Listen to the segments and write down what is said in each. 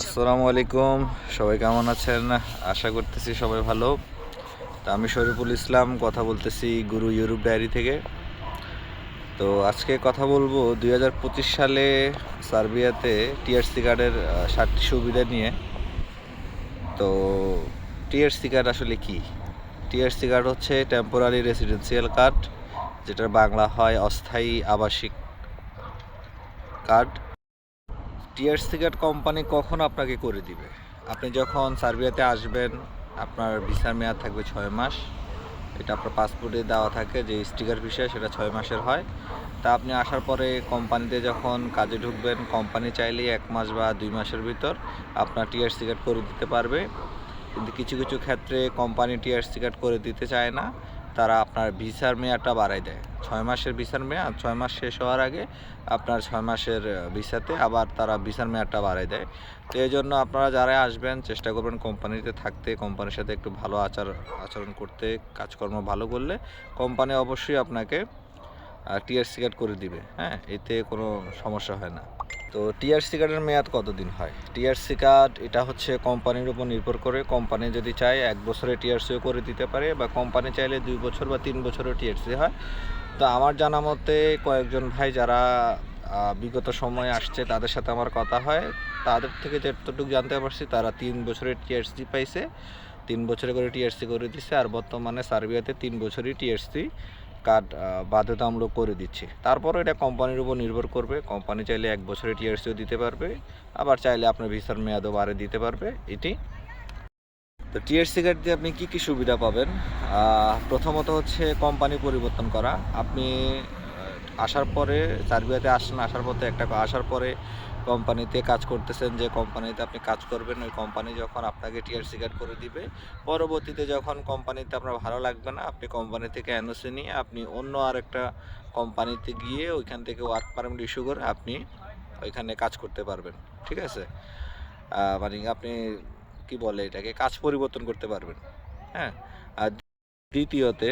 আসসালামু আলাইকুম। সবাই কেমন আছেন? আশা করতেছি সবাই ভালো। তো আমি শরীফুল ইসলাম, কথা বলতেছি গুরু ইউরোপ ডায়েরি থেকে। তো আজকে কথা বলব দুই হাজার পঁচিশ সালে সার্বিয়াতে টিআরসি কার্ডের সাতটি সুবিধা নিয়ে। তো টিআরসি কার্ড আসলে কি? টিআরসি কার্ড হচ্ছে টেম্পোরারি রেসিডেন্সিয়াল কার্ড যেটার বাংলা হয় অস্থায়ী আবাসিক কার্ড। টিআরসি কার্ড কোম্পানি কখন আপনাকে করে দিবে? আপনি যখন সার্বিয়াতে আসবেন, আপনার ভিসার মেয়াদ থাকবে ছয় মাস। এটা আপনার পাসপোর্টে দেওয়া থাকে যে স্টিকার ভিসা সেটা ছয় মাসের হয়। তা আপনি আসার পরে কোম্পানিতে যখন কাজে ঢুকবেন, কোম্পানি চাইলেই এক মাস বা দুই মাসের ভিতর আপনার টিআরসি কার্ড করে দিতে পারবে। কিন্তু কিছু কিছু ক্ষেত্রে কোম্পানি টিআরসি কার্ড করে দিতে চায় না। তারা আপনার ভিসার মেয়াদটা বাড়ায় দেয়। ছয় মাসের ভিসার মেয়াদ ছয় মাস শেষ হওয়ার আগে আপনার ছয় মাসের ভিসাতে আবার তারা ভিসার মেয়াদটা বাড়ায় দেয়। তো এই জন্য আপনারা যারা আসবেন, চেষ্টা করবেন কোম্পানিতে থাকতে, কোম্পানির সাথে একটু ভালো আচার, আচরণ করতে, কাজকর্ম ভালো করলে কোম্পানি অবশ্যই আপনাকে টিআরসি কার্ড করে দিবে। হ্যাঁ এতে কোনো সমস্যা হয় না। তো টিআরসি কার্ডের মেয়াদ কতদিন হয়? টিআরসি কার্ড, এটা হচ্ছে কোম্পানির উপর নির্ভর করে। কোম্পানি যদি চায় এক বছরে টিআরসিও করে দিতে পারে বা কোম্পানি চাইলে দুই বছর বা তিন বছরেও টিআরসি হয়। তো আমার জানা মতে কয়েকজন ভাই যারা বিগত সময়ে আসছে, তাদের সাথে আমার কথা হয়। তাদের থেকে যতটুকু জানতে পারছি, তারা তিন বছরের টিআরসি পাইছে, তিন বছরে করে টিআরসি করে দিছে, আর বর্তমানে সার্বিয়াতে তিন বছরই টিআরসি। কার্ড বাধ্যতামূলক করে দিচ্ছে। তারপরও এটা কোম্পানির উপর নির্ভর করবে। কোম্পানি চাইলে এক বছরের টিআরসিও দিতে পারবে, আবার চাইলে আপনার ভিসার মেয়াদও বাড়ে দিতে পারবে। এটি। তো টিআরসি কার্ড দিয়ে আপনি কী কী সুবিধা পাবেন? প্রথমত হচ্ছে কোম্পানি পরিবর্তন করা। আপনি আসার পরে সার্বিয়াতে আসেন, আসার পথে একটা আসার পরে কোম্পানিতে কাজ করতেছেন, যে কোম্পানিতে আপনি কাজ করবেন, ওই কোম্পানি যখন আপনাকে টিআরসি কার্ড করে দিবে, পরবর্তীতে যখন কোম্পানিতে আপনার ভালো লাগবে না, আপনি কোম্পানি থেকে এনওসি নিয়ে আপনি অন্য আরেকটা কোম্পানিতে গিয়ে ওইখান থেকে ওয়ার্ক পারমিট ইস্যু করে আপনি ওইখানে কাজ করতে পারবেন, ঠিক আছে? মানে আপনি কি বলে এটাকে? কাজ পরিবর্তন করতে পারবেন হ্যাঁ? আর দ্বিতীয়তে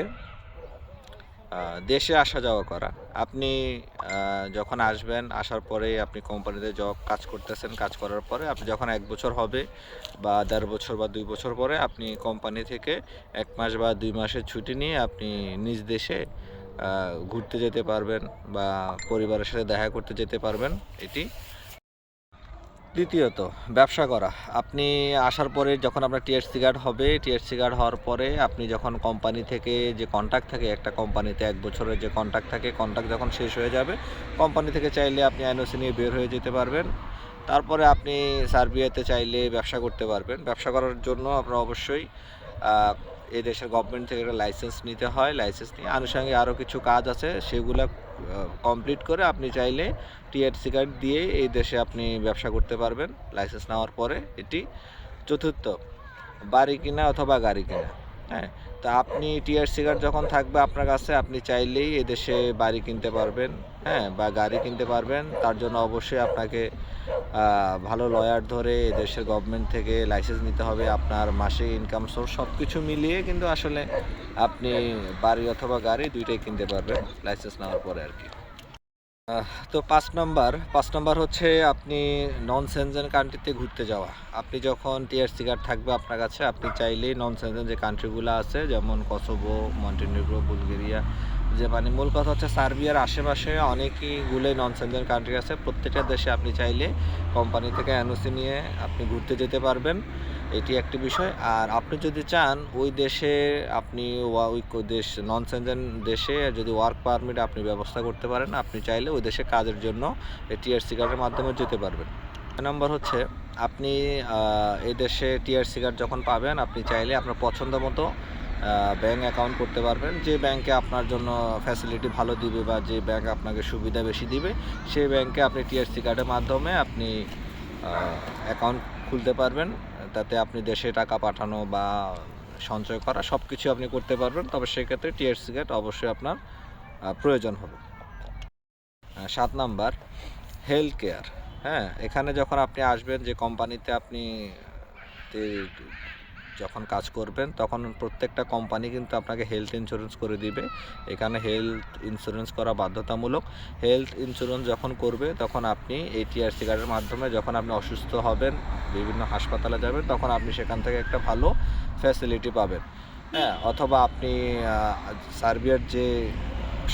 দেশে আসা যাওয়া করা। আপনি যখন আসবেন, আসার পরে আপনি কোম্পানিতে জব কাজ করতেছেন, কাজ করার পরে আপনি যখন এক বছর হবে বা দেড় বছর বা দুই বছর পরে আপনি কোম্পানি থেকে এক মাস বা দুই মাসের ছুটি নিয়ে আপনি নিজ দেশে ঘুরতে যেতে পারবেন বা পরিবারের সাথে দেখা করতে যেতে পারবেন। এটি দ্বিতীয়ত, ব্যবসা করা। আপনি আসার পরে যখন আপনার টিএসসি কার্ড হবে টিএসসি কার্ড হওয়ার পরে আপনি যখন কোম্পানি থেকে যে কন্ট্যাক্ট থাকে, একটা কোম্পানিতে এক বছরের যে কন্ট্যাক্ট থাকে কন্ট্যাক্ট যখন শেষ হয়ে যাবে, কোম্পানি থেকে চাইলে আপনি এনওসি নিয়ে বের হয়ে যেতে পারবেন। তারপরে আপনি সার্বিয়াতে চাইলে ব্যবসা করতে পারবেন। ব্যবসা করার জন্য আপনার অবশ্যই এই দেশের গভর্নমেন্ট থেকে একটা লাইসেন্স নিতে হয় লাইসেন্স নিয়ে আনুষঙ্গিক আরও কিছু কাজ আছে, সেগুলো কমপ্লিট করে আপনি চাইলে টিআরসি কার্ড দিয়ে এই দেশে আপনি ব্যবসা করতে পারবেন লাইসেন্স নেওয়ার পরে এটি। চতুর্থ, বাড়ি কিনা অথবা গাড়ি কিনা হ্যাঁ? তা আপনি টিআরসি কার্ড যখন থাকবে আপনার কাছে, আপনি চাইলেই এদেশে বাড়ি কিনতে পারবেন হ্যাঁ? বা গাড়ি কিনতে পারবেন, তার জন্য অবশ্যই আপনাকে ভালো লয়ার ধরে দেশের গভর্নমেন্ট থেকে লাইসেন্স নিতে হবে, আপনার মাসে ইনকাম সোর্স সব কিছু মিলিয়ে কিন্তু আসলে আপনি বাড়ি অথবা গাড়ি দুইটাই কিনতে পারবেন লাইসেন্স নেওয়ার পরে আর কি। তো পাঁচ নম্বর পাঁচ নাম্বার হচ্ছে আপনি নন সেনজেন কান্ট্রিতে ঘুরতে যাওয়া। আপনি যখন টিআরসি কার্ড থাকবে আপনার কাছে, আপনি চাইলেই নন সেনজেন যে কান্ট্রিগুলো আছে, যেমন কসোভো মন্টেনিগ্রো বুলগেরিয়া যে মানে মূল কথা হচ্ছে সার্বিয়ার আশেপাশে অনেকইগুলোই নন সেনজেন কান্ট্রি আছে। প্রত্যেকটা দেশে আপনি চাইলে কোম্পানি থেকে এনওসি নিয়ে আপনি ঘুরতে যেতে পারবেন। এটি একটি বিষয়। আর আপনি যদি চান ওই দেশে আপনি ওই দেশ নন সেনজেন দেশে যদি ওয়ার্ক পারমিট আপনি ব্যবস্থা করতে পারেন আপনি চাইলে ওই দেশে কাজের জন্য টিআরসি কার্ডের মাধ্যমে যেতে পারবেন। নম্বর হচ্ছে আপনি আহ, এই দেশে টিআরসি কার্ড যখন পাবেন আপনি চাইলে আপনার পছন্দ মতো ব্যাঙ্ক অ্যাকাউন্ট করতে পারবেন। যে ব্যাংকে আপনার জন্য ফ্যাসিলিটি ভালো দিবে বা যে ব্যাংক আপনাকে সুবিধা বেশি দিবে, সেই ব্যাংকে আপনি টিআরসি কার্ডের মাধ্যমে আপনি অ্যাকাউন্ট খুলতে পারবেন। তাতে আপনি দেশে টাকা পাঠানো বা সঞ্চয় করা সব কিছু আপনি করতে পারবেন। তবে সেক্ষেত্রে টিআরসি কার্ড অবশ্যই আপনার প্রয়োজন হবে। সাত নাম্বার হেলথ কেয়ার হ্যাঁ এখানে যখন আপনি আসবেন যে কোম্পানিতে আপনি যখন কাজ করবেন, তখন প্রত্যেকটা কোম্পানি কিন্তু আপনাকে হেলথ ইন্স্যুরেন্স করে দিবে। এখানে হেলথ ইন্স্যুরেন্স করা বাধ্যতামূলক। হেলথ ইন্স্যুরেন্স যখন করবে, তখন আপনি এই টিআরসি কার্ডের মাধ্যমে যখন আপনি অসুস্থ হবেন, বিভিন্ন হাসপাতালে যাবেন, তখন আপনি সেখান থেকে একটা ভালো ফ্যাসিলিটি পাবেন। হ্যাঁ অথবা আপনি সার্বিয়ার যে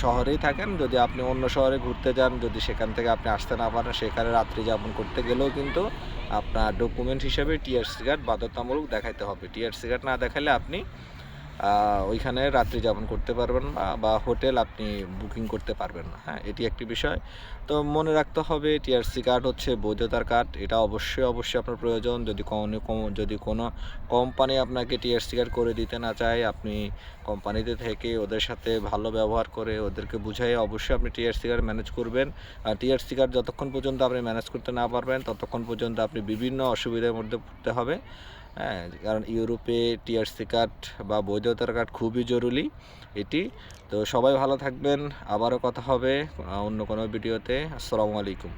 শহরেই থাকেন। যদি আপনি অন্য শহরে ঘুরতে যান, যদি সেখান থেকে আপনি আসতে না পারেন, সেখানে রাত্রি যাপন করতে গেলেও কিন্তু আপনার ডকুমেন্ট হিসেবে টিআরসি কার্ড বাধ্যতামূলক দেখাইতে হবে। টিআরসি কার্ড না দেখালে আপনি ওইখানে রাত্রি যাপন করতে পারবেন না বা হোটেল আপনি বুকিং করতে পারবেন না। হ্যাঁ এটি একটি বিষয়। তো মনে রাখতে হবে, টিআরসি কার্ড হচ্ছে বৈধতার কার্ড। এটা অবশ্যই অবশ্যই আপনার প্রয়োজন। যদি কোনো যদি কোনো কোম্পানি আপনাকে টিআরসি কার্ড করে দিতে না চায়, আপনি কোম্পানিতে থেকে ওদের সাথে ভালো ব্যবহার করে ওদেরকে বুঝাই অবশ্যই আপনি টিআরসি কার্ড ম্যানেজ করবেন। আর টিআরসি কার্ড যতক্ষণ পর্যন্ত আপনি ম্যানেজ করতে না পারবেন, ততক্ষণ পর্যন্ত আপনি বিভিন্ন অসুবিধার মধ্যে পড়তে হবে। হ্যাঁ কারণ ইউরোপে টিআরসি কার্ড বা বৈধতার কার্ড খুবই জরুরি এটি। তো সবাই ভালো থাকবেন, আবারও কথা হবে অন্য কোনো ভিডিওতে। আসসালামু আলাইকুম।